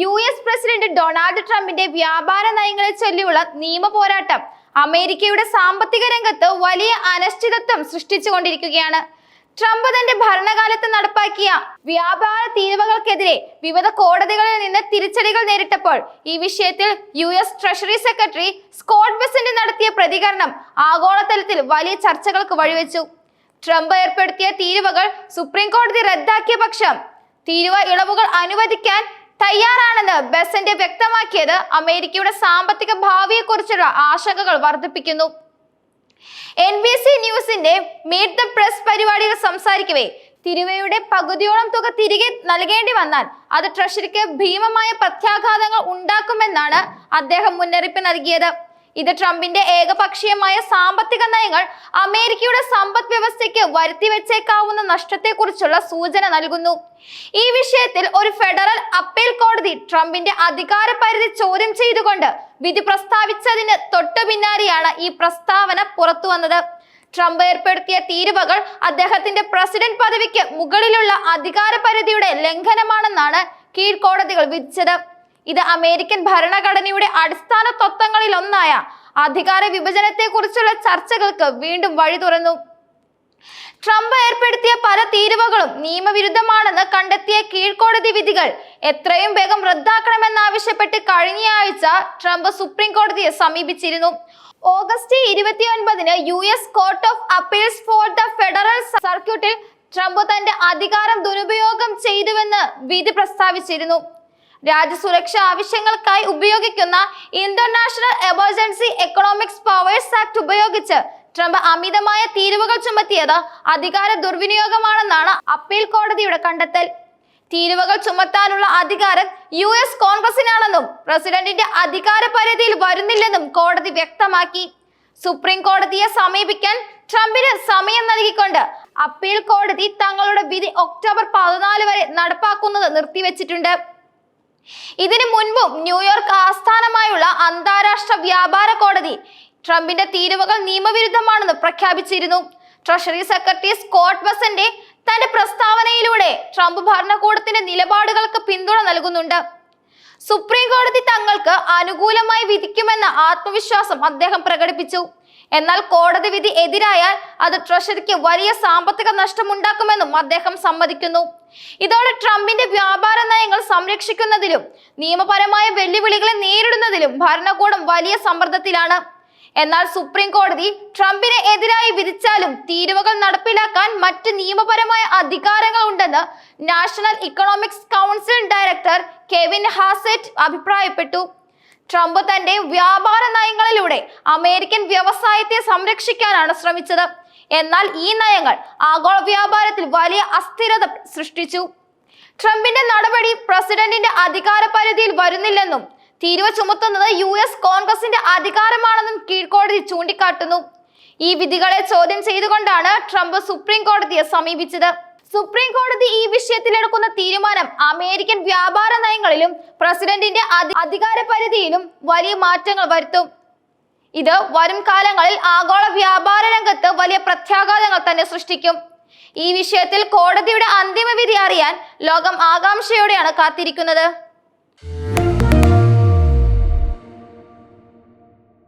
U S president Donald ട്രംപിന്റെ വ്യാപാര നയങ്ങളെ ചൊല്ലിയുള്ള നിയമ പോരാട്ടം അമേരിക്കയുടെ സാമ്പത്തിക രംഗത്ത് വലിയ അനിശ്ചിതത്വം സൃഷ്ടിച്ചുകൊണ്ടിരിക്കുകയാണ്. ട്രംപ് തന്റെ ഭരണകാലത്ത് നടപ്പാക്കിയ വ്യാപാര തീരുവകൾക്കെതിരെ വിവിധ കോടതികളിൽ നിന്ന് തിരിച്ചടികൾ നേരിട്ടപ്പോൾ ഈ വിഷയത്തിൽ U S treasury secretary Scott Bessent നടത്തിയ പ്രതികരണം ആഗോളതലത്തിൽ വലിയ ചർച്ചകൾക്ക് വഴിവെച്ചു. ട്രംപ് ഏർപ്പെടുത്തിയ തീരുവകൾ സുപ്രീം കോടതി റദ്ദാക്കിയ പക്ഷം തീരുവ ഇളവുകൾ അനുവദിക്കാൻ തയ്യാറാണെന്ന് ബെസന്റ് വ്യക്തമാക്കിയത് അമേരിക്കയുടെ സാമ്പത്തിക ഭാവിയെക്കുറിച്ചുള്ള ആശങ്കകൾ വർദ്ധിപ്പിക്കുന്നു. എൻ ബി സി ന്യൂസിന്റെ മീറ്റ് ദ പ്രസ് പരിപാടിയിൽ സംസാരിക്കവേ തിരുവയുടെ പകുതിയോളം തുക തിരികെ നൽകേണ്ടി വന്നാൽ അത് ട്രഷറിക്ക് ഭീമമായ പ്രത്യാഘാതങ്ങൾ ഉണ്ടാക്കുമെന്നാണ് അദ്ദേഹം മുന്നറിയിപ്പ് നൽകിയത്. ഇത് ട്രംപിന്റെ ഏകപക്ഷീയമായ സാമ്പത്തിക നയങ്ങൾ അമേരിക്കയുടെ സമ്പദ് വ്യവസ്ഥയ്ക്ക് വരുത്തി വെച്ചേക്കാവുന്ന നഷ്ടത്തെക്കുറിച്ചുള്ള സൂചന നൽകുന്നു. ഈ വിഷയത്തിൽ ഒരു ഫെഡറൽ അപ്പീൽ കോടതി ട്രംപിന്റെ അധികാര പരിധി ചോദ്യം ചെയ്തുകൊണ്ട് വിധി പ്രസ്താവിച്ചതിന് തൊട്ടു പിന്നാലെയാണ് ഈ പ്രസ്താവന പുറത്തു വന്നത്. ട്രംപ് ഏർപ്പെടുത്തിയ തീരുവകൾ അദ്ദേഹത്തിന്റെ പ്രസിഡന്റ് പദവിക്ക് മുകളിലുള്ള അധികാര പരിധിയുടെ ലംഘനമാണെന്നാണ് കീഴ്ക്കോടതികൾ വിധിച്ചത്. ഇത് അമേരിക്കൻ ഭരണഘടനയുടെ അടിസ്ഥാന തത്വങ്ങളിൽ ഒന്നായ അധികാര വിഭജനത്തെ കുറിച്ചുള്ള ചർച്ചകൾക്ക് വീണ്ടും വഴി തുറന്നു. ട്രംപ് ഏർപ്പെടുത്തിയ പല തീരുവകളും നിയമവിരുദ്ധമാണെന്ന് കണ്ടെത്തിയ കീഴ്ക്കോടതി വിധികൾ എത്രയും വേഗം റദ്ദാക്കണമെന്നാവശ്യപ്പെട്ട് കഴിഞ്ഞയാഴ്ച ട്രംപ് സുപ്രീം കോടതിയെ സമീപിച്ചിരുന്നു. ഓഗസ്റ്റ് ഇരുപത്തിയൊൻപതിന് U S court of appeals for the federal സർക്യൂട്ടിൽ ട്രംപ് തന്റെ അധികാരം ദുരുപയോഗം ചെയ്തുവെന്ന് വിധി പ്രസ്താവിച്ചിരുന്നു. രാജ്യസുരക്ഷ ആവശ്യങ്ങൾക്കായി ഉപയോഗിക്കുന്ന international emergency economics powers act ഉപയോഗിച്ച് ട്രംപ് അമിതമായ തീരുവകൾ ചുമത്തിയത് അധികാര ദുർവിനിയോഗമാണെന്നാണ് അപ്പീൽ കോടതിയുടെ കണ്ടെത്തൽ. തീരുവകൾ ചുമത്താനുള്ള അധികാരം യു എസ് കോൺഗ്രസിനാണെന്നും പ്രസിഡന്റിന്റെ അധികാര പരിധിയിൽ വരുന്നില്ലെന്നും കോടതി വ്യക്തമാക്കി. സുപ്രീം കോടതിയെ സമീപിക്കാൻ ട്രംപിന് സമയം നൽകിക്കൊണ്ട് അപ്പീൽ കോടതി തങ്ങളുടെ വിധി ഒക്ടോബർ പതിനാല് വരെ നടപ്പാക്കുന്നത് നിർത്തിവെച്ചിട്ടുണ്ട്. ഇതിനു മുൻപും ന്യൂയോർക്ക് ആസ്ഥാനമായുള്ള അന്താരാഷ്ട്ര വ്യാപാര കോടതി ട്രംപിന്റെ തീരുവകൾ നിയമവിരുദ്ധമാണെന്ന് പ്രഖ്യാപിച്ചിരുന്നു. ട്രഷറി സെക്രട്ടറി സ്കോട്ട് ബസന്റെ തന്റെ പ്രസ്താവനയിലൂടെ ട്രംപ് ഭരണകൂടത്തിന്റെ നിലപാടുകൾക്ക് പിന്തുണ നൽകുന്നുണ്ട്. സുപ്രീം കോടതി തങ്ങൾക്ക് അനുകൂലമായി വിധിക്കുമെന്ന ആത്മവിശ്വാസം അദ്ദേഹം പ്രകടിപ്പിച്ചു. എന്നാൽ കോടതി വിധി എതിരായാൽ അത് ട്രഷറിക്ക് വലിയ സാമ്പത്തിക നഷ്ടമുണ്ടാക്കുമെന്നും അദ്ദേഹം സമ്മതിക്കുന്നു. ഇതോടെ ട്രംപിന്റെ വ്യാപാര നയങ്ങൾ സംരക്ഷിക്കുന്നതിലും നിയമപരമായ വെല്ലുവിളികളെ നേരിടുന്നതിലും ഭരണകൂടം വലിയ സമ്മർദ്ദത്തിലാണ്. എന്നാൽ സുപ്രീം കോടതി ട്രംപിനെ എതിരായി വിധിച്ചാലും തീരുവകൾ നടപ്പിലാക്കാൻ മറ്റ് നിയമപരമായ അധികാരങ്ങൾ ഉണ്ടെന്ന് national economics council director Kevin Hassett അഭിപ്രായപ്പെട്ടു. ട്രംപ് തന്റെ വ്യാപാര നയങ്ങളിലൂടെ അമേരിക്കൻ വ്യവസായത്തെ സംരക്ഷിക്കാനാണ് ശ്രമിച്ചത്. എന്നാൽ ഈ നയങ്ങൾ ആഗോള വ്യാപാരത്തിൽ വലിയ അസ്ഥിരത സൃഷ്ടിച്ചു. ട്രംപിന്റെ നടപടി പ്രസിഡന്റിന്റെ അധികാര പരിധിയിൽ വരുന്നില്ലെന്നും തീരുവ ചുമത്തുന്നത് യു എസ് കോൺഗ്രസിന്റെ അധികാരമാണെന്നും കീഴ്ക്കോടതി ചൂണ്ടിക്കാട്ടുന്നു. ഈ വിധികളെ ചോദ്യം ചെയ്തുകൊണ്ടാണ് ട്രംപ് സുപ്രീം കോടതിയെ സമീപിച്ചത്. സുപ്രീം കോടതി ഈ വിഷയത്തിൽ എടുക്കുന്ന തീരുമാനം അമേരിക്കൻ വ്യാപാര നയങ്ങളിലും പ്രസിഡന്റിന്റെ അധി- അധികാര പരിധിയിലും വലിയ മാറ്റങ്ങൾ വരുത്തും. ഇത് വരും കാലങ്ങളിൽ ആഗോള വ്യാപാര രംഗത്ത് വലിയ പ്രത്യാഘാതങ്ങൾ തന്നെ സൃഷ്ടിക്കും. ഈ വിഷയത്തിൽ കോടതിയുടെ അന്തിമ വിധി അറിയാൻ ലോകം ആകാംക്ഷയോടെയാണ് കാത്തിരിക്കുന്നത്.